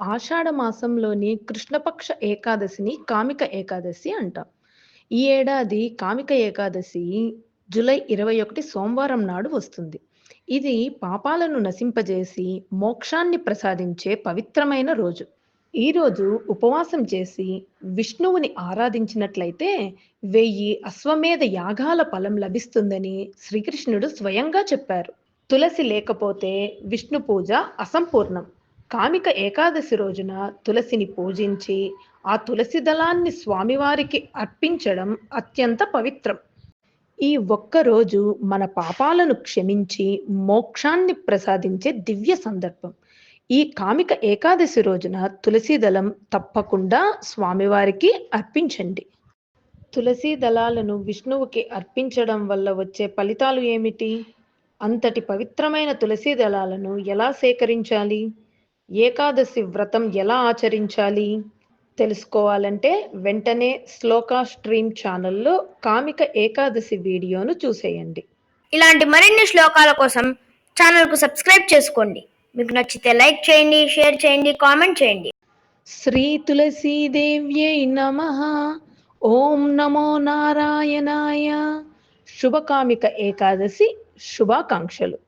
ఆషాఢ మాసంలోని కృష్ణపక్ష ఏకాదశిని కామిక ఏకాదశి అంటాం. ఈ ఏడాది కామిక ఏకాదశి జూలై 21 సోమవారం నాడు వస్తుంది. ఇది పాపాలను నశింపజేసి మోక్షాన్ని ప్రసాదించే పవిత్రమైన రోజు. ఈ రోజు ఉపవాసం చేసి విష్ణువుని ఆరాధించినట్లయితే వెయ్యి అశ్వమేధ యాగాల ఫలం లభిస్తుందని శ్రీకృష్ణుడు స్వయంగా చెప్పారు. తులసి లేకపోతే విష్ణు పూజ అసంపూర్ణం. కామిక ఏకాదశి రోజున తులసిని పూజించి, ఆ తులసి దళాన్ని స్వామివారికి అర్పించడం అత్యంత పవిత్రం. ఈ ఒక్క రోజు మన పాపాలను క్షమించి మోక్షాన్ని ప్రసాదించే దివ్య సందర్భం. ఈ కామిక ఏకాదశి రోజున తులసీ దళం తప్పకుండా స్వామివారికి అర్పించండి. తులసీ దళాలను విష్ణువుకి అర్పించడం వల్ల వచ్చే ఫలితాలు ఏమిటి? అంతటి పవిత్రమైన తులసీ దళాలను ఎలా సేకరించాలి? ఏకాదశి వ్రతం ఎలా ఆచరించాలి? తెలుసుకోవాలంటే వెంటనే శ్లోక స్ట్రీమ్ ఛానల్లో కామిక ఏకాదశి వీడియోను చూసేయండి. ఇలాంటి మరిన్ని శ్లోకాల కోసం ఛానల్కు సబ్స్క్రైబ్ చేసుకోండి. మీకు నచ్చితే లైక్ చేయండి షేర్ చేయండి కామెంట్ చేయండి. శ్రీ తులసీదేవ్యై నమః. ఓం నమో నారాయణాయ. శుభకామిక ఏకాదశి శుభాకాంక్షలు.